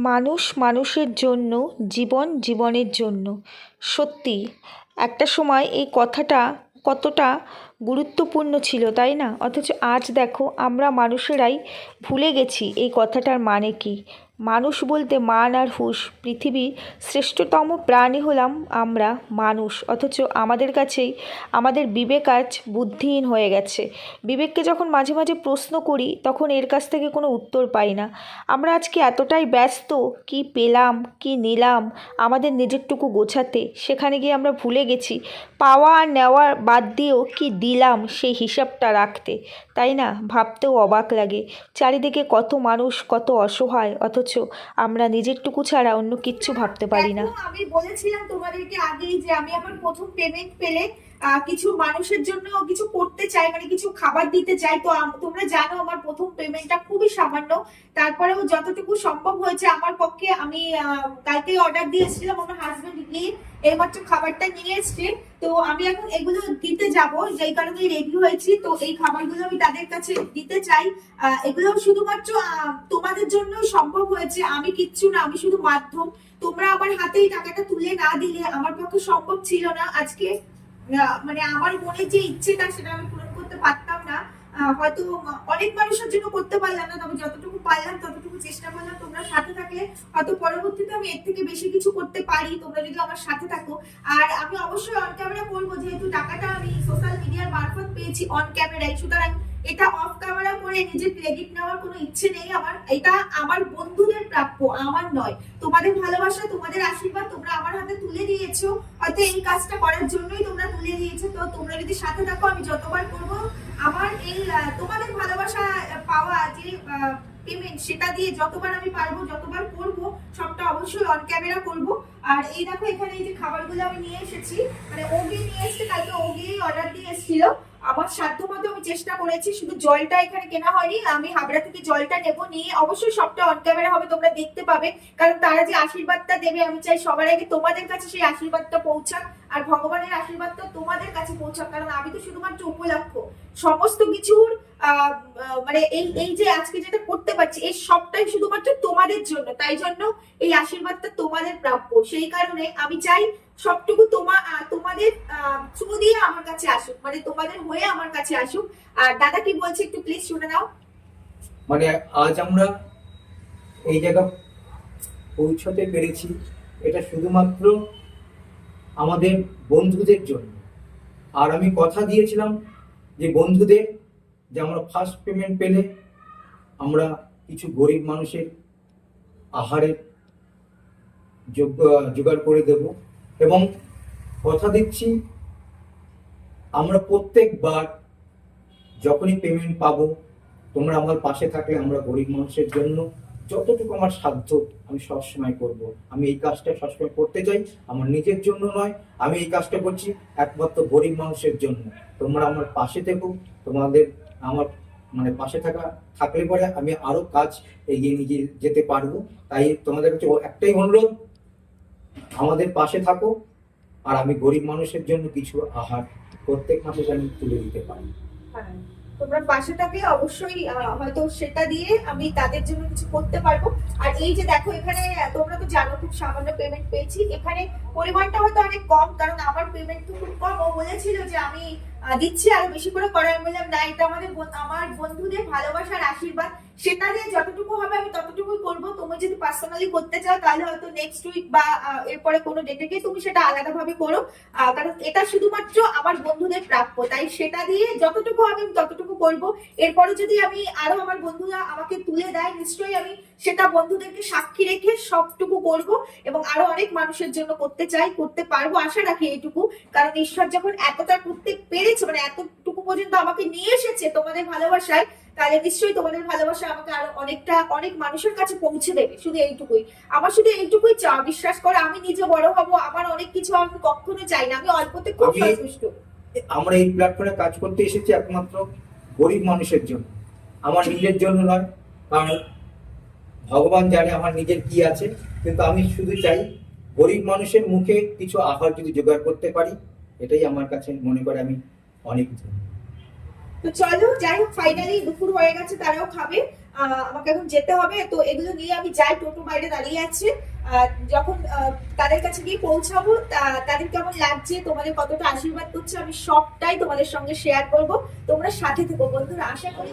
মানুষ মানুষের জন্য, জীবন জীবনের জন্য। সত্যি, একটা সময় এই কথাটা কতটা গুরুত্বপূর্ণ ছিল, তাই না? অথচ আজ দেখো, আমরা মানুষেরাই ভুলে গেছি এই কথাটার মানে কী। মানুষ বলতে মান আর হুশ। পৃথিবীর শ্রেষ্ঠতম প্রাণী হলাম আমরা, মানুষ। অথচ আমাদের কাছেই আমাদের বিবেক আজ বুদ্ধিহীন হয়ে গেছে। বিবেককে যখন মাঝে মাঝে প্রশ্ন করি, তখন এর কাছ থেকে কোনো উত্তর পাই না। আমরা আজকে এতটাই ব্যস্ত, কি পেলাম, কি নিলাম, আমাদের নিজেরটুকু গোছাতে, সেখানে গিয়ে আমরা ভুলে গেছি। পাওয়া আর নেওয়ার বাদ দিয়েও কি দিলাম সেই হিসাবটা রাখতে। তাই না? ভাবতেও অবাক লাগে। চারিদিকে কত মানুষ, কত অসহায়, অথচ আমরা নিজেরটুকু ছাড়া অন্য কিচ্ছু ভাবতে পারি না। আমি বলেছিলাম তোমাদেরকে আগেই যে আমি আমার প্রথম পেমেন্ট পেলে কিছু মানুষের জন্য কিছু করতে চাই মানে কিছু খাবার দিতে চাই, তো তোমরা জানো আমার প্রথম পেমেন্টটা খুবই সামান্য। তারপরেও যতটুকু সম্ভব হয়েছে আমার পক্ষে, আমি কালকে অর্ডার দিয়েছিলাম আমার হাজবেন্ড গিয়ে এইমাত্র খাবারটা নিয়ে এসছে। তো আমি এখন এগুলো দিতে যাব, যেই কারণে রেডি হয়েছি। তো এই খাবারগুলো আমি তাদের কাছে দিতে চাই। এগুলো শুধুমাত্র তোমাদের জন্য সম্ভব হয়েছে। আমি কিচ্ছু না, আমি শুধু মাধ্যম। তোমরা আমার হাতে এই টাকাটা তুলে না দিলে আমার পক্ষে সম্ভব ছিল না আজকে। মানে আমার মনে যে ইচ্ছেটা সেটা আমি পূরণ করতে পারতাম না। হয়তো অনেক মানুষের জন্য করতে পারলাম না, তবে যতটুকু পারলাম, ততটুকু চেষ্টা করলাম। তোমরা সাথে থাকলে হয়তো পরবর্তীতে আমি এর থেকে বেশি কিছু করতে পারি। তোমরা যদি আমার সাথে থাকো। আর আমি অবশ্যই অন ক্যামেরা করব, যেহেতু টাকাটা আমি সোশ্যাল মিডিয়ার মারফত পেয়েছি অন ক্যামেরায় সুতরাং এটা অফ ক্যামেরা করে নিজের ক্রেডিট নেওয়ার কোনো ইচ্ছে নেই আমার। এটা আমার বন্ধুদের প্রাপ্য, আমার নয়। তোমাদের ভালোবাসা, তোমাদের আশীর্বাদ তোমরা আমার হাতে তুলে দিয়েছ। হয়তো এই কাজটা করার জন্যই তোমরা তুলে দিয়েছ। তো তোমরা যদি সাথে থাকো, আমি যতবার করব, আমার এই তোমাদের ভালোবাসা পাওয়া যে পেমেন্ট সেটা দিয়ে যতবার আমি পারব, যতবার করব, সবটা অবশ্যই অন ক্যামেরা করব। আর এই দেখো, এখানে এই যে খাবারগুলো আমি নিয়ে এসেছি। মানে ও গিয়ে নিয়ে এসেছে, কালকে ও গিয়েই অর্ডার দিয়ে এসেছিল। আমার সাধ্য মতো আমি চেষ্টা করেছি, শুধু জলটা এখানে কেনা হয়নি, আমি হাবড়া থেকে জলটা নেব, নিয়ে অবশ্যই সবটা অন ক্যামেরা হবে, তোমরা দেখতে পাবে। কারণ তারা যে আশীর্বাদটা দেবে, আমি চাই সবার আগে তোমাদের কাছে সেই আশীর্বাদটা পৌঁছাক, আর ভগবানের আশীর্বাদটা তোমাদের কাছে পৌঁছাক। কারণ আমি তো শুধুমাত্র উপলক্ষ। সমস্ত কিছুর মানে এই এই যে আজকে যেটা করতে পারছি, এই সবটাই শুধুমাত্র তোমাদের জন্য। তাই জন্য এই আশীর্বাদটা তোমাদের প্রাপ্য। সেই কারণে আমি চাই সবটুকু তোমা তোমাদের থ্রু দিয়ে আমার কাছে আসুক। মানে তোমাদের হয়ে আমার কাছে আসুক। আর দাদা কি বলছে একটু প্লিজ শুনে নাও। মানে আজ আমরা এই জায়গা পৌঁছতে পেরেছি। এটা শুধুমাত্র আমাদের বন্ধুদের জন্য। আর আমি কথা দিয়েছিলাম যে বন্ধুদের, যে আমরা ফার্স্ট পেমেন্ট পেলে আমরা কিছু গরিব মানুষের আহারের যোগ্য জোগাড় করে দেব। এবং কথা দিচ্ছি, আমরা প্রত্যেকবার যখনই পেমেন্ট পাবো, তোমরা আমার পাশে থাকলে আমরা গরিব মানুষের জন্য যতটুকু আমার সাধ্য আমি সবসময় করব। আমি এই কাজটা সবসময় করতে চাই, আমার নিজের জন্য নয়, আমি এই কাজটা করছি একমাত্র গরিব মানুষের জন্য। তোমরা আমার পাশে থেকো, তোমাদের আমার মানে পাশে থাকা, থাকলে পরে আমি আরও কাজ এগিয়ে নিয়ে যেতে পারব। তাই তোমাদের কাছে একটাই অনুরোধ আমাদের পাশে থাকো আর আমি গরিব মানুষের জন্য কিছু আহার প্রত্যেক মাসে যেন তুলে দিতে পারি। হ্যাঁ, তোমরা পাশে থাকলে অবশ্যই হয়তো সেটা দিয়ে আমি তাদের জন্য কিছু করতে পারব। আর এই যে দেখো এখানে তোমরা তো জানো খুব সামান্য পেমেন্ট পেয়েছি। এখানে পরিমাণটা হয়তো অনেক কম কারণ আমার পেমেন্ট তো খুব কম। ও বলেছিল যে আমি দিচ্ছি আরও বেশি করে করার। বললাম না এটা আমাদের আমার বন্ধুদের ভালোবাসার আশীর্বাদ। সেটা দিয়ে যতটুকু হবে আমি ততটুকুই করব তুমি যদি পার্সোনালি করতে চাও, তাহলে হয়তো নেক্সট উইক বা এরপরে কোনো ডেটে গিয়ে তুমি সেটা আলাদাভাবে করো। কারণ এটা শুধুমাত্র আমার বন্ধুদের প্রাপ্য। তাই সেটা দিয়ে যতটুকু হবে আমি ততটুকু করব। এরপরে যদি আমি আরও আমার বন্ধুরা আমাকে তুলে দেয়, নিশ্চয়ই আমি সেটা বন্ধুদেরকে সাক্ষী রেখে সবটুকু করব এবং আরও অনেক মানুষের জন্য করতে চাই, করতে পারব, আশা রাখি এইটুকু। কারণ ঈশ্বর যখন এতটা করতে পেরেছে মানে এতটুকু পর্যন্ত আমাকে নিয়ে এসেছে তোমাদের ভালোবাসায় তাহলে নিশ্চয়ই তোমাদের ভালোবাসা আমাকে আরও অনেকটা অনেক মানুষের কাছে পৌঁছে দেবে শুধু এইটুকুই আমার শুধু এইটুকুই চা বিশ্বাস করে আমি নিজে বড় হব আমার অনেক কিছু আমি কখনো চাই না আমি অল্পতে খুব সন্তুষ্ট আমরা এই প্ল্যাটফর্মে কাজ করতে এসেছি একমাত্র গরিব মানুষের জন্য আমার নিজের জন্য নয় কারণ ভগবান জানে আমার নিজের কি আছে কিন্তু আমি শুধু চাই গরিব মানুষের মুখে কিছু আহার যদি জোগাড় করতে পারি এটাই আমার কাছে মনে করে আমি অনেক। তো চলো, যাই হোক ফাইনালি দুপুর হয়ে গেছে, তারাও খাবে। আমাকে এখন যেতে হবে, তো এগুলো নিয়ে আমি যাই, টোটো বাইরে দাঁড়িয়ে আছে। যখন তাদের কাছে গিয়ে পৌঁছাবো তাদের কেমন লাগছে, তোমাদের কতটা আশীর্বাদ করছে, আমি সবটাই তোমাদের সঙ্গে শেয়ার করব। তোমরা সাথে থেকো, বন্ধুরা, আশা করি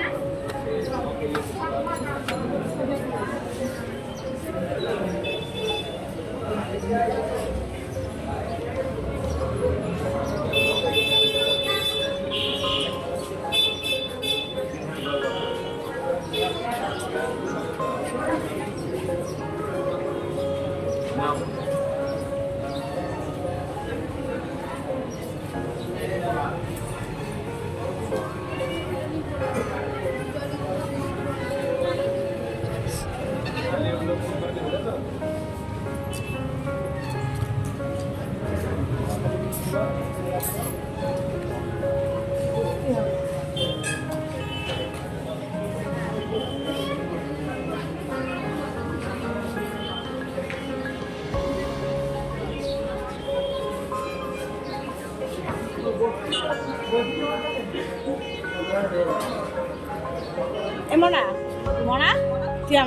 এ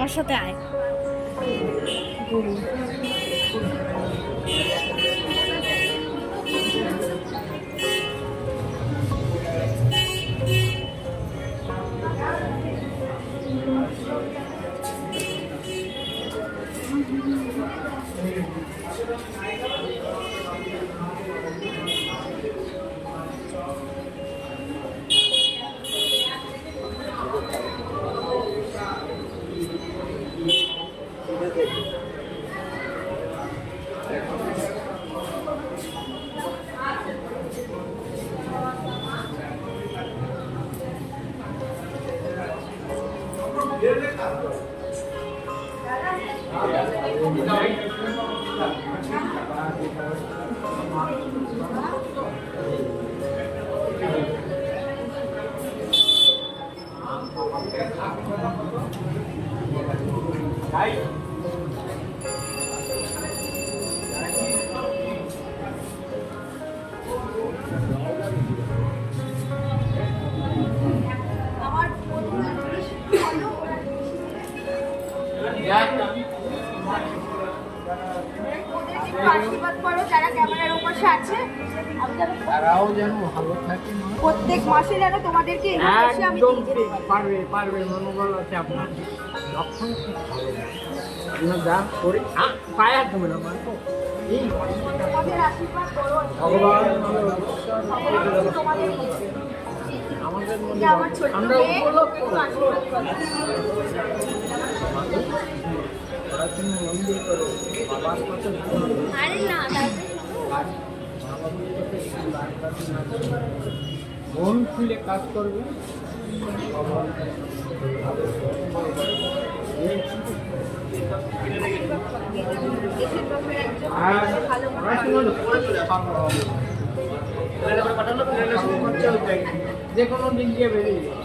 আমার সাথে আয়। আমার আমি একদম পারবে পারবে মনোবল আছে আপনার। লক্ষণ আপনার যা করে পায়ে হাত দেবে না তো এই তোমাদের আশীর্বাদ করো। ভগবান। আমাদের মধ্যে আমরা উপলক্ষ বাবার কথা আরে না আর মা বাবার কথা মন খুলে কাজ করবে। যে কোনো দিক দিয়ে বেরিয়ে যাও।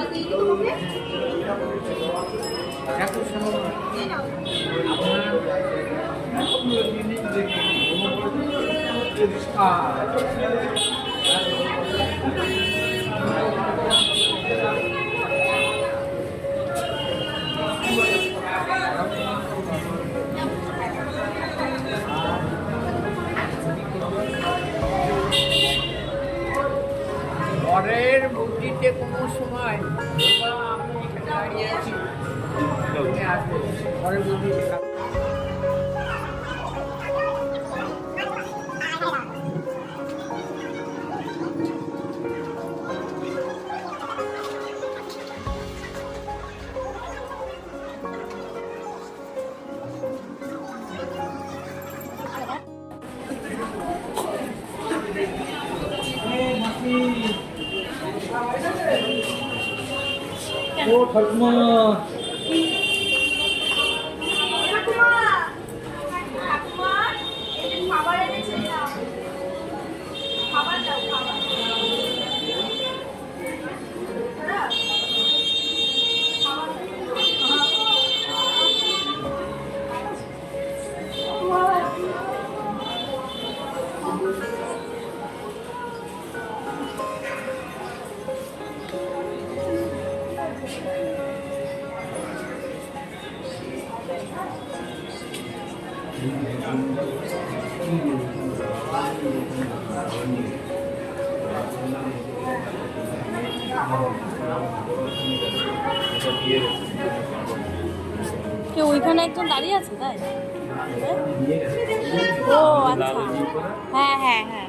অন্যরকম করব যাক, আপনার বুদ্ধিতে কোনো সময় আমি এখানে দাঁড়িয়ে আছি। আসব পরে বুদ্ধিতে কাজ ও ঠাকুমা কে ওইখানে একজন দাঁড়িয়ে আছে তাই? ও আচ্ছা। হ্যাঁ হ্যাঁ হ্যাঁ।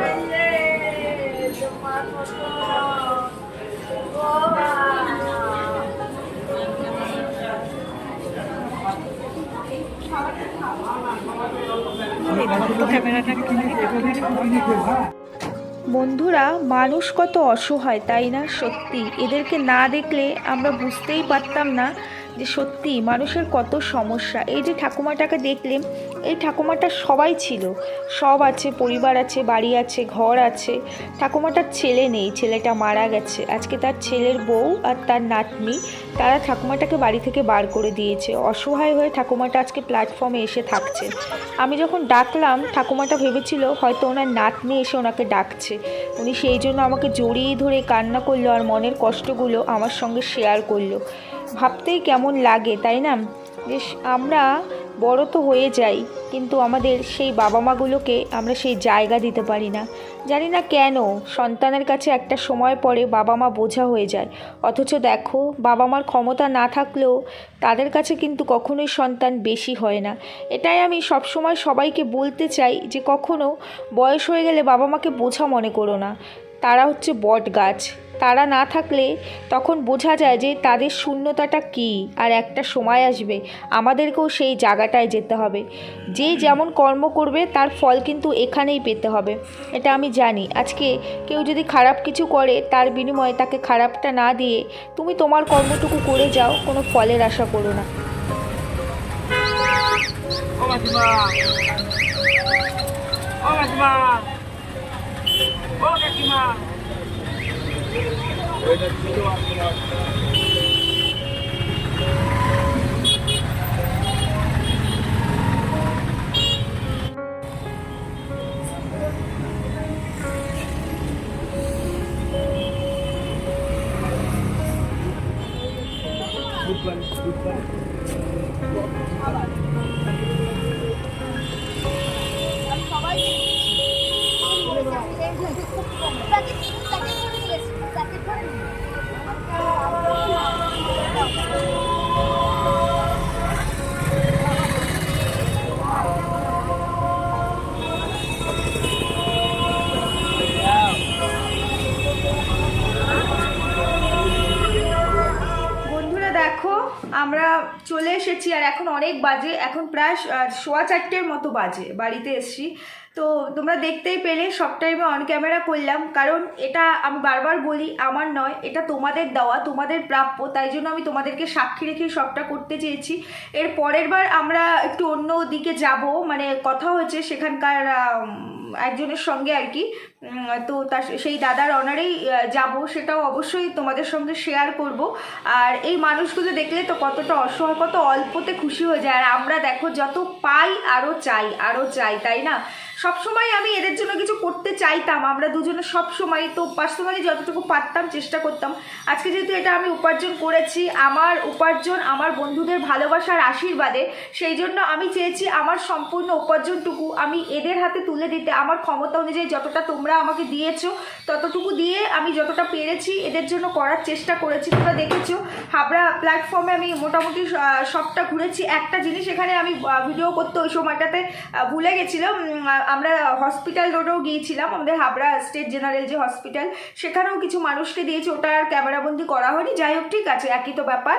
বন্ধুরা মানুষ কত অসহায় তাই না? সত্যি। এদেরকে না দেখলে আমরা বুঝতেই পারতাম না যে সত্যি মানুষের কত সমস্যা। এই যে ঠাকুমাটাকে দেখলেন এই ঠাকুমাটা সবাই ছিল। সব আছে, পরিবার আছে, বাড়ি আছে, ঘর আছে। ঠাকুমাটার ছেলে নেই, ছেলেটা মারা গেছে। আজকে তার ছেলের বউ আর তার নাতনি, তারা ঠাকুমাটাকে বাড়ি থেকে বার করে দিয়েছে। অসহায় হয়ে ঠাকুমাটা আজকে প্ল্যাটফর্মে এসে থাকছে। আমি যখন ডাকলাম, ঠাকুমাটা ভেবেছিল হয়তো ওনার নাতনি এসে ওনাকে ডাকছে। উনি সেই জন্য আমাকে জড়িয়ে ধরে কান্না করল আর মনের কষ্টগুলো আমার সঙ্গে শেয়ার করল। ভাবতেই কেমন লাগে, তাই না? যে আমরা বড় তো হয়ে যাই, কিন্তু আমাদের সেই বাবা মাগুলোকে আমরা সেই জায়গা দিতে পারি না। জানি না কেন, সন্তানের কাছে একটা সময় পরে বাবা মা বোঝা হয়ে যায়। অথচ দেখো বাবা মার ক্ষমতা না থাকলেও তাদের কাছে কিন্তু কখনোই সন্তান বেশি হয় না। এটাই আমি সবসময় সবাইকে বলতে চাই যে কখনো বয়স হয়ে গেলে বাবা মাকে বোঝা মনে করো না। তারা হচ্ছে বট গাছ। তারা না থাকলে তখন বোঝা যায় যে তাদের শূন্যতাটা কী আর একটা সময় আসবে। আমাদেরকেও সেই জায়গাটায় যেতে হবে। যে যেমন কর্ম করবে, তার ফল কিন্তু এখানেই পেতে হবে। এটা আমি জানি। আজকে কেউ যদি খারাপ কিছু করে, তার বিনিময়ে তাকে খারাপটা না দিয়ে তুমি তোমার কর্মটুকু করে যাও, কোনো ফলের আশা করো না। ও কাকিমা ও কাকিমা ও আমরা চলে এসেছি আর এখন অনেক বাজে, এখন প্রায় সোয়া চারটের মতো বাজে, বাড়িতে এসেছি। তো তোমরা দেখতেই পেলে, সব টাইমে অন ক্যামেরা করলাম, কারণ এটা আমি বারবার বলি, আমার নয়, এটা তোমাদের দেওয়া, তোমাদের প্রাপ্য, তাই জন্য আমি তোমাদেরকে সাক্ষী রেখে সবটা করতে চেয়েছি। এর পরের বার আমরা একটু অন্য দিকে যাব মানে কথা হয়েছে সেখানকার একজনের সঙ্গে আর কি। তো তার সেই দাদার অনারেই যাব, সেটাও অবশ্যই তোমাদের সঙ্গে শেয়ার করব। আর এই মানুষগুলো দেখলে তো কতটা অসহায়, কত অল্পতে খুশি হয়ে যায়। আর আমরা দেখো, যত পাই আরও চাই আরও চাই, তাই না? সবসময় আমি এদের জন্য কিছু করতে চাইতাম। আমরা দুজনে সবসময় তো পার্সোনালি যতটুকু পারতাম চেষ্টা করতাম। আজকে যেহেতু এটা আমি উপার্জন করেছি, আমার উপার্জন, আমার বন্ধুদের ভালোবাসার আশীর্বাদে, সেই জন্য আমি চেয়েছি আমার সম্পূর্ণ উপার্জনটুকু আমি এদের হাতে তুলে দিতে। আমার ক্ষমতা অনুযায়ী যতটা তোমরা আমাকে দিয়েছ, ততটুকু দিয়ে আমি যতটা পেরেছি এদের জন্য করার চেষ্টা করেছি। তোমরা দেখেছ, হাবড়া প্ল্যাটফর্মে আমি মোটামুটি সবটা ঘুরেছি। একটা জিনিস এখানে আমি ভিডিও করতে ওই সময়টাতে ভুলে গেছিলাম। আমরা হসপিটাল রোডেও গিয়েছিলাম, আমাদের হাবড়া স্টেট জেনারেল যে হসপিটাল সেখানেও কিছু মানুষকে দিয়েছে, ওটা আর ক্যামেরাবন্দি করা হয়নি। যাই হোক, ঠিক আছে, একই তো ব্যাপার।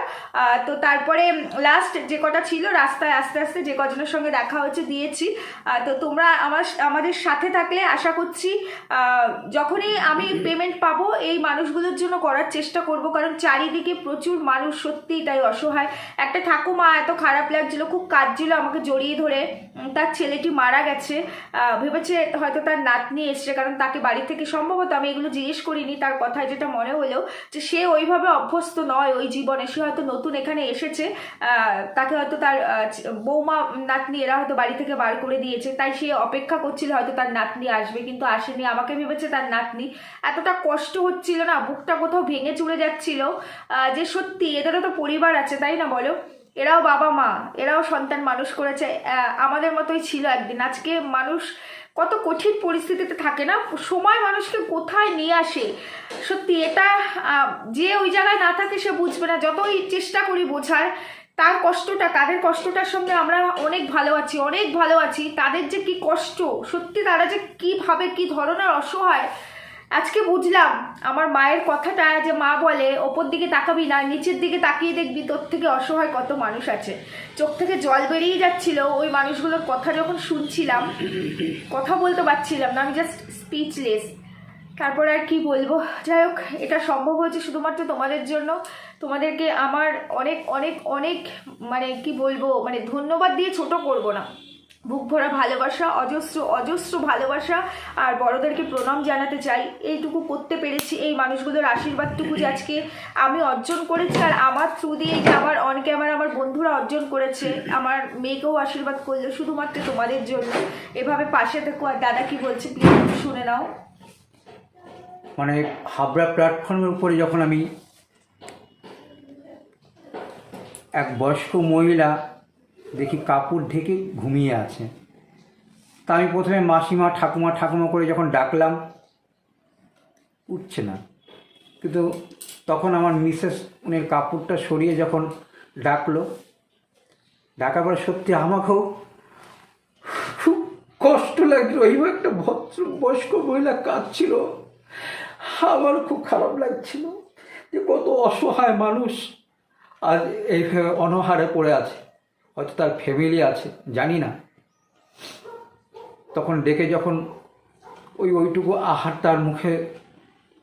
তো তারপরে লাস্ট যে কটা ছিল, রাস্তায় আস্তে আস্তে যে কজনের সঙ্গে দেখা হচ্ছে দিয়েছি। তো তোমরা আমার, আমাদের সাথে থাকলে আশা করছি যখনই আমি পেমেন্ট পাবো, এই মানুষগুলোর জন্য করার চেষ্টা করব, কারণ চারিদিকে প্রচুর মানুষ সত্যিই তাই অসহায়। একটা ঠাকুমা এত খারাপ লাগছিল, খুব কাঁদছিল আমাকে জড়িয়ে ধরে। তার ছেলেটি মারা গেছে। ভেবেছে হয়তো তার নাতনি এসছে, কারণ তাকে বাড়ি থেকে সম্ভবত আমি এগুলো জিজ্ঞেস করিনি, তার কথায় যেটা মনে হলো যে সে ওইভাবে অভ্যস্ত নয় ওই জীবনে, সে হয়তো নতুন এখানে এসেছে তাকে হয়তো তার বৌমা, নাতনি এরা হয়তো বাড়ি থেকে বার করে দিয়েছে, তাই সে অপেক্ষা করছিল হয়তো তার নাতনি আসবে, কিন্তু আসেনি, আমাকে ভেবেছে তার নাতনি। এতটা কষ্ট হচ্ছিল না, বুকটা কোথাও ভেঙে চলে যাচ্ছিল যে সত্যি এদেরও তো পরিবার আছে, তাই না বলো? এরাও বাবা মা, এরাও সন্তান মানুষ করেছে। আমাদের মতোই ছিল একদিন। আজকে মানুষ কত কঠিন পরিস্থিতিতে থাকে না, সময় মানুষকে কোথায় নিয়ে আসে? সত্যি এটা যে ওই জায়গায় না থাকে সে বুঝবে না। যতই চেষ্টা করি বোঝার, তার কষ্টটা তাদের কষ্টটার সঙ্গে আমরা অনেক ভালো আছি, অনেক ভালো আছি। তাদের যে কি কষ্ট, সত্যি তারা যে কীভাবে কি ধরনের অসহায় আজকে বুঝলাম, আমার মায়ের কথাটা যে মা বলে, ওপর দিকে তাকাবি না, নিচের দিকে তাকিয়ে দেখবি তোর থেকে অসহায় কত মানুষ আছে। চোখ থেকে জল বেরিয়ে যাচ্ছিল, ওই মানুষগুলোর কথা যখন শুনছিলাম, কথা বলতে পারছিলাম না, আমি জাস্ট স্পিচলেস তারপর আর কি বলব? যাই হোক, এটা সম্ভব হয়েছে শুধুমাত্র তোমাদের জন্য। তোমাদেরকে আমার অনেক অনেক অনেক মানে কি বলব মানে ধন্যবাদ দিয়ে ছোট করব না। বুক ভরা ভালোবাসা, অজস্র অজস্র ভালোবাসা আর বড়দেরকে প্রণাম জানাতে চাই। এইটুকু করতে পেরেছি, এই মানুষগুলোর আশীর্বাদটুকু যে আজকে আমি অর্জন করেছি আর আমার থ্রু দিয়ে যে আমার অন ক্যামেরা আমার বন্ধুরা অর্জন করেছে, আমার মেয়েকেও আশীর্বাদ করল, শুধুমাত্র তোমাদের জন্য। এভাবে পাশে থেকো আর দাদা কি বলছে প্লিজ শুনে নাও। মানে হাবড়া প্ল্যাটফর্মের উপরে যখন আমি এক বয়স্ক মহিলা দেখি কাপড় ঢেকে ঘুমিয়ে আছে। তা আমি প্রথমে মাসিমা, ঠাকুমা ঠাকুমা করে যখন ডাকলাম, উঠছে না। কিন্তু তখন আমার মিসেস উনের কাপড়টা সরিয়ে যখন ডাকলো, ডাকার পরে সত্যি আমাকেও খুব কষ্ট লাগছিল এইভাবে একটা ভদ্র বয়স্ক মহিলা কাঁদছিল। আমার খুব খারাপ লাগছিল যে কত অসহায় মানুষ আজ এইভাবে অনহারে পড়ে আছে। হয়তো তার ফ্যামিলি আছে, জানি না। তখন ডেকে যখন ওই ওইটুকু আহার তার মুখে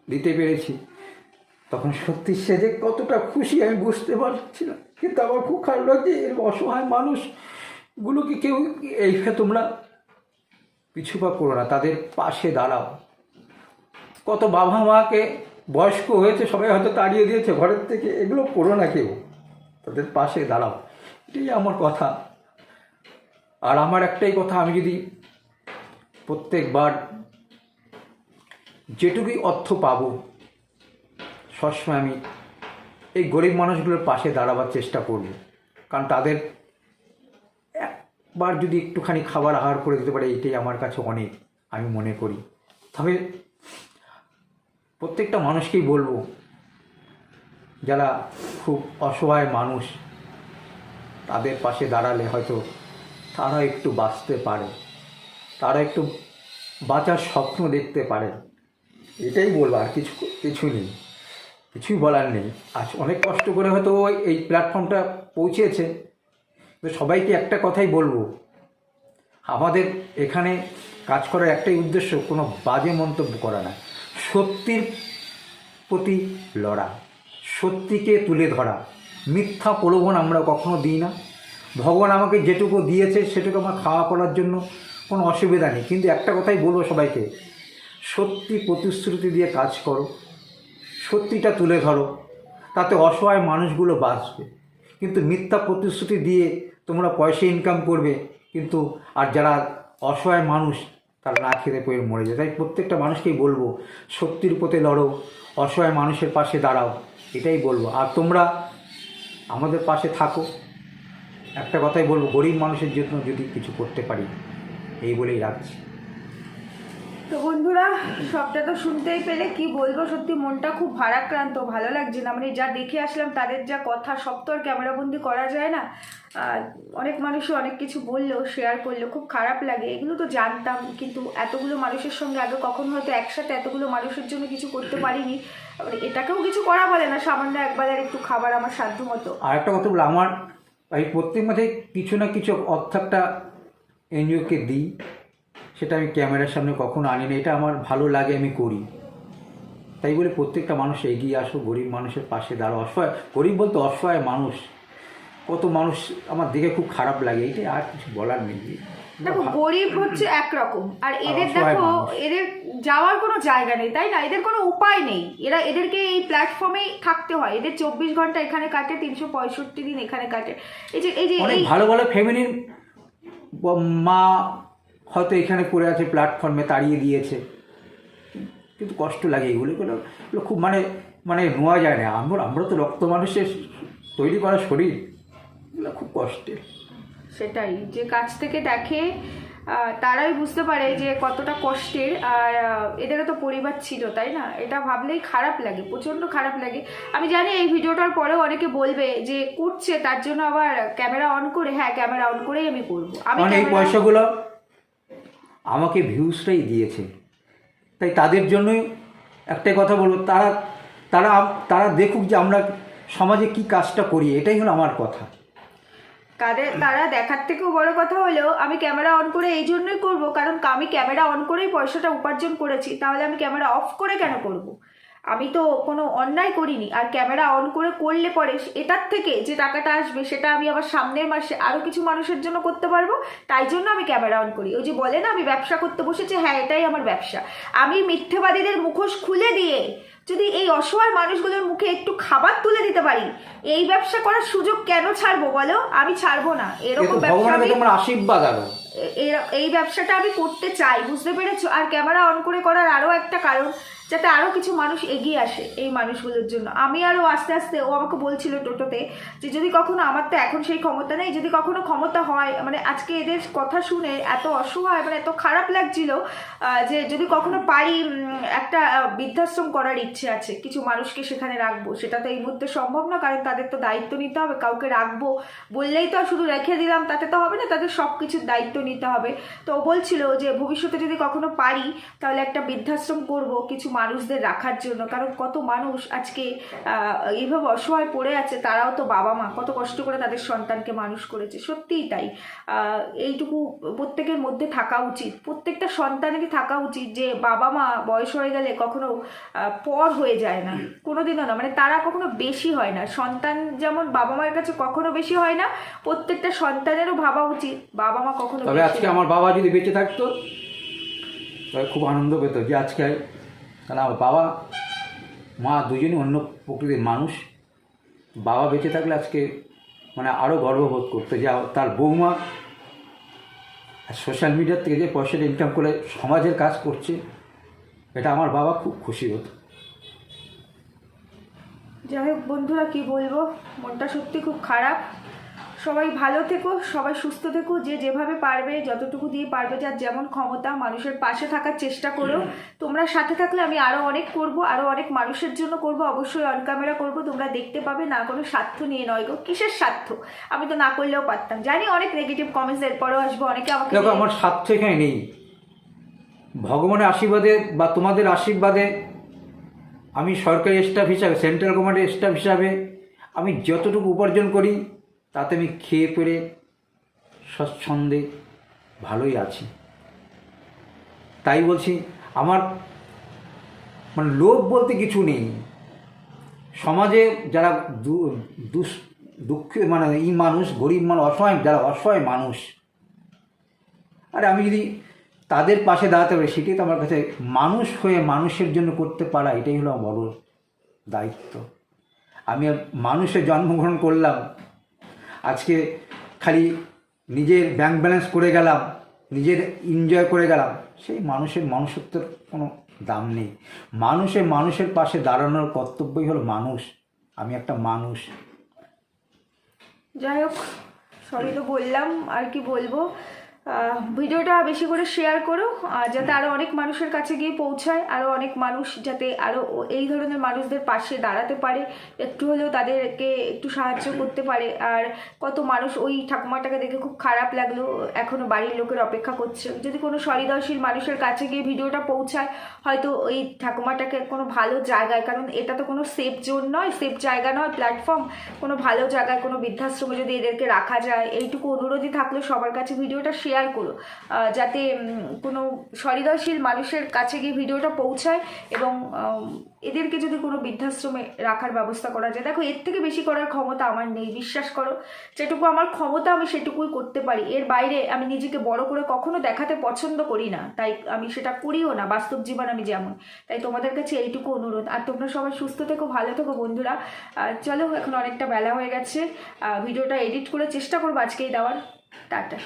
দিতে পেরেছি, তখন সত্যি সে যে কতটা খুশি আমি বুঝতে পারছি না কিন্তু আমার খুব খারাপ লাগছে এর অসহায় মানুষগুলোকে কেউ এইভাবে তোমরা পিছু পা করো না, তাদের পাশে দাঁড়াও। কত বাবা মাকে বয়স্ক হয়েছে, সবাই হয়তো তাড়িয়ে দিয়েছে, ঘরের থেকে এগুলো করো না কেউ। তাদের পাশে দাঁড়াও। এটাই আমার কথা। আর আমার একটাই কথা, আমি যদি প্রত্যেকবার যেটুকুই অর্থ পাবো, সবসময় আমি এই গরিব মানুষগুলোর পাশে দাঁড়াবার চেষ্টা করব। কারণ তাদের একবার যদি একটুখানি খাবার আহার করে দিতে পারে, এটাই আমার কাছে অনেক, আমি মনে করি। তবে প্রত্যেকটা মানুষকেই বলব, যারা খুব অসহায় মানুষ তাদের পাশে দাঁড়ালে হয়তো তারা একটু বাঁচতে পারে। তারা একটু বাঁচার স্বপ্ন দেখতে পারে। এটাই বলব, আর কিছু কিছু নেই। কিছুই বলার নেই। আজ অনেক কষ্ট করে হয়তো এই প্ল্যাটফর্মটা পৌঁছেছে। সবাইকে একটা কথাই বলব। আমাদের এখানে কাজ করার একটাই উদ্দেশ্য, কোনো বাজে মন্তব্য করা না। সত্যির প্রতি লড়া, সত্যিকে তুলে ধরা। মিথ্যা প্রলোভন আমরা কখনো দিই না। ভগবান আমাকে যেটুকু দিয়েছে সেটুকু আমার খাওয়া পড়ার জন্য কোনো অসুবিধা নেই। কিন্তু একটা কথাই বলব সবাইকে, সত্যি প্রতিশ্রুতি দিয়ে কাজ করো, সত্যিটা তুলে ধরো, তাতে অসহায় মানুষগুলো বাঁচবে। কিন্তু মিথ্যা প্রতিশ্রুতি দিয়ে তোমরা পয়সা ইনকাম করবে, কিন্তু আর যারা অসহায় মানুষ, তারা না খেতে পেয়ে মরে যায়। তাই প্রত্যেকটা মানুষকেই বলব, সত্যির পথে লড়ো, অসহায় মানুষের পাশে দাঁড়াও, এটাই বলব। আর তোমরা আমাদের পাশে থাকো। একটা কথাই বলব, গরিব মানুষের জন্য যদি কিছু করতে পারি, এই বলেই রাখছি। তো বন্ধুরা, সবটা তো শুনতেই পেলে। কি বলব, সত্যি মনটা খুব ভারাক্রান্ত, ভালো লাগছে না। মানে যা দেখে আসলাম, তাদের যা কথা, সব তো আর ক্যামেরাবন্দি করা যায় না। আর অনেক মানুষই অনেক কিছু বলল শেয়ার করল, খুব খারাপ লাগে। এগুলো তো জানতাম, কিন্তু এতগুলো মানুষের সঙ্গে আগে কখনো হয়তো একসাথে এতগুলো মানুষের জন্য কিছু করতে পারিনি। মানে এটাকেও কিছু করা বলে না, সামান্য একবেলার একটু খাবার আমার সাধ্য মতো। আর একটা কথা বলো আমার এই প্রত্যেক মাসে কিছু না কিছু অর্থ একটা এনজিওকে দিই। সেটা আমি ক্যামেরার সামনে কখনো আনি না এটা আমার ভালো লাগে আমি করি। তাই বলে প্রত্যেকটা মানুষ এগিয়ে আসো গরিব মানুষের পাশে দাঁড়ো অসহায় গরিব বলতে অসহায় মানুষ। কত মানুষ আমার দেখে খুব খারাপ লাগে এইটাই আর কিছু বলার নেই। দেখো গরিব হচ্ছে একরকম আর এদের দেখো এদের যাওয়ার কোনো জায়গা নেই তাই না? এদের কোনো উপায় নেই। এরা এদেরকে এই প্ল্যাটফর্মেই থাকতে হয়। এদের চব্বিশ ঘণ্টা এখানে কাটে তিনশো পঁয়ষট্টি দিন এখানে কাটে। এই যে এই যে ভালো ভালো ফ্যামিলির মা হয়তো এখানে পড়ে আছে প্ল্যাটফর্মে তাড়িয়ে দিয়েছে। কিন্তু কষ্ট লাগে এগুলো এগুলো খুব মানে মানে নোয়া যায় না। আমরা আমরা তো রক্ত মানুষের তৈরি করা শরীর এগুলো খুব কষ্টের। সেটাই যে কাছ থেকে দেখে তারাই বুঝতে পারে যে কতটা কষ্টের। আর আহ, এদেরও তো পরিবার ছিল তাই না? এটা ভাবলেই খারাপ লাগে প্রচণ্ড খারাপ লাগে। আমি জানি এই ভিডিওটার পরেও অনেকে বলবে যে করছে তার জন্য আবার ক্যামেরা অন করে হ্যাঁ ক্যামেরা অন করেই আমি করব। আমি এই পয়সাগুলো আমাকে ভিউসটাই দিয়েছে তাই তাদের জন্যই একটাই কথা বলব, তারা তারা তারা দেখুক যে আমরা সমাজে কি কাজটা করি, এটাই হলো আমার কথা তাদের তারা দেখার থেকেও বড় কথা হলো, আমি ক্যামেরা অন করে এই জন্যই করব, কারণ আমি ক্যামেরা অন করেই পয়সাটা উপার্জন করেছি, তাহলে আমি ক্যামেরা অফ করে কেন করব। আমি তো কোনো অন্যায় করিনি আর ক্যামেরা অন করে করলে পরে এটার থেকে যে টাকাটা আসবে সেটা আমি আবার সামনের মাসে আরও কিছু মানুষের জন্য করতে পারব তাই জন্য আমি ক্যামেরা অন করি। ওই যে বলে না আমি ব্যবসা করতে বসেছি হ্যাঁ এটাই আমার ব্যবসা। আমি মিথ্যেবাদীদের মুখোশ খুলে দিয়ে যদি এই অসহায় মানুষগুলোর মুখে একটু খাবার তুলে দিতে পারি এই ব্যবসা করার সুযোগ কেন ছাড়বো বলো? আমি ছাড়বো না। এরকম ব্যবসা আশীর্বাদ আরও এই ব্যবসাটা আমি করতে চাই বুঝতে পেরেছ? আর ক্যামেরা অন করে করার আরও একটা কারণ যাতে আরও কিছু মানুষ এগিয়ে আসে এই মানুষগুলোর জন্য। আমি আরও আস্তে আস্তে, ও আমাকে বলছিল টোটোতে যে যদি কখনো আমার তো এখন সেই ক্ষমতা নেই, যদি কখনো ক্ষমতা হয় মানে আজকে এদের কথা শুনে এত অসহায় মানে এত খারাপ লাগছিল যে যদি কখনো পারি একটা বৃদ্ধাশ্রম করার ইচ্ছে আছে, কিছু মানুষকে সেখানে রাখব, সেটা তো এই মুহূর্তে সম্ভব না, কারণ তাদের তো দায়িত্ব নিতে হবে, কাউকে রাখব বললেই তো শুধু রেখে দিলাম, তাতে তো হবে না, তাদের সব কিছুর দায়িত্ব নিতে হবে। তো বলছিল যে ভবিষ্যতে যদি কখনো পারি, তাহলে একটা বৃদ্ধাশ্রম করব, কিছু মানুষদের রাখার জন্য। কারণ কত মানুষ আজকে এইভাবে অসহায় পড়ে আছে তারাও তো বাবা মা। কত কষ্ট করে তাদের সন্তানকে মানুষ করেছে। সত্যিই তাই। এইটুকু প্রত্যেকের মধ্যে থাকা উচিত। প্রত্যেকটা সন্তানেরই থাকা উচিত যে বাবা মা বয়স হয়ে গেলে কখনো পর হয়ে যায় না। কোনোদিনও না। মানে তারা কখনো বেশি হয় না। সন্তান যেমন বাবা মায়ের কাছে কখনো বেশি হয় না প্রত্যেকটা সন্তানেরও ভাবা উচিত বাবা মা কখনো তবে আজকে আমার বাবা যদি বেঁচে থাকতো খুব আনন্দ পেত যে আজকে তাহলে আমার বাবা, মা দুজনই অন্য প্রকৃতির মানুষ। বাবা বেঁচে থাকলে আজকে মানে আরও গর্ববোধ করতো যে তার বৌমা সোশ্যাল মিডিয়ার থেকে যে পয়সাটা ইনকাম করে সমাজের কাজ করছে, এটা আমার বাবা খুব খুশি হতো। যাই হোক বন্ধুরা, কি বলব? মনটা সত্যি খুব খারাপ। সবাই ভালো থেকো সবাই সুস্থ থেকো যে যেভাবে পারবে যতটুকু দিয়ে পারবে যার যেমন ক্ষমতা মানুষের পাশে থাকার চেষ্টা করো। তোমরা সাথে থাকলে আমি আরও অনেক করব আরও অনেক মানুষের জন্য করব অবশ্যই অন ক্যামেরা করব তোমরা দেখতে পাবে না কোনো স্বার্থ নিয়ে নয় গো কিসের স্বার্থ? আমি তো না করলেও পারতাম। জানি অনেক নেগেটিভ কমেন্টস এরপরেও আসব অনেকে আমাকে দেখো আমার স্বার্থ এখানে নেই। ভগবানের আশীর্বাদে বা তোমাদের আশীর্বাদে আমি সরকারি স্টাফ হিসাবে সেন্ট্রাল গভর্নমেন্টের স্টাফ হিসাবে আমি যতটুকু উপার্জন করি তাতে আমি খেয়ে পেরে স্বচ্ছন্দে ভালোই আছি। তাই বলছি, আমার মানে লোভ বলতে কিছু নেই। সমাজে যারা দু- দুঃখ মানে ই মানুষ, গরিব মানুষ, অসহায়, যারা অসহায় মানুষ, আর আমি যদি তাদের পাশে দাঁড়াতে পারি, সেটাই তো আমার কাছে মানুষ হয়ে মানুষের জন্য করতে পারা, এটাই হলো আমার বড় দায়িত্ব। আমি মানুষে জন্মগ্রহণ করলাম আজকে খালি নিজের ব্যাংক ব্যালেন্স করে গেলাম, নিজের এনজয় করে গেলাম, সেই মানুষের মানুষত্বের কোনো দাম নেই। মানুষের মানুষের পাশে দাঁড়ানোর কর্তব্যই হলো মানুষ। আমি একটা মানুষ। যাই হোক, সবই তো বললাম, আর কি বলব? ভিডিওটা বেশি করে শেয়ার করো যাতে আরও অনেক মানুষের কাছে গিয়ে পৌঁছায় আরও অনেক মানুষ যাতে আরও এই ধরনের মানুষদের পাশে দাঁড়াতে পারে, একটু হলেও তাদেরকে একটু সাহায্য করতে পারে। আর কত মানুষ ওই ঠাকুমাটাকে দেখে খুব খারাপ লাগল এখনও বাড়ির লোকের অপেক্ষা করছে। যদি কোনো সরিদশীল মানুষের কাছে গিয়ে ভিডিওটা পৌঁছায়, হয়তো ওই ঠাকুমাটাকে কোনো ভালো জায়গায়, কারণ এটা তো কোনো সেফ জোন নয় সেফ জায়গা নয় প্ল্যাটফর্ম কোনো ভালো জায়গায় কোনো বৃদ্ধাশ্রমে যদি এদেরকে রাখা যায়, এইটুকু অনুরোধই থাকল সবার কাছে ভিডিওটা শেয়ার করো যাতে কোনো সরিদশীল মানুষের কাছে গিয়ে ভিডিওটা পৌঁছায় এবং এদেরকে যদি কোনো বৃদ্ধাশ্রমে রাখার ব্যবস্থা করা যায়। দেখো, এর থেকে বেশি করার ক্ষমতা আমার নেই, বিশ্বাস করো। যেটুকু আমার ক্ষমতা আমি সেটুকুই করতে পারি। এর বাইরে আমি নিজেকে বড় করে কখনো দেখাতে পছন্দ করি না। তাই আমি সেটা করিও না, বাস্তব জীবন আমি যেমন। তাই তোমাদের কাছে এইটুকু অনুরোধ। আর তোমরা সবাই সুস্থ থেকো, ভালো থেকো বন্ধুরা। চলো, এখন অনেকটা বেলা হয়ে গেছে। ভিডিওটা এডিট করে চেষ্টা করব আজকেই দেওয়ার। টাটা।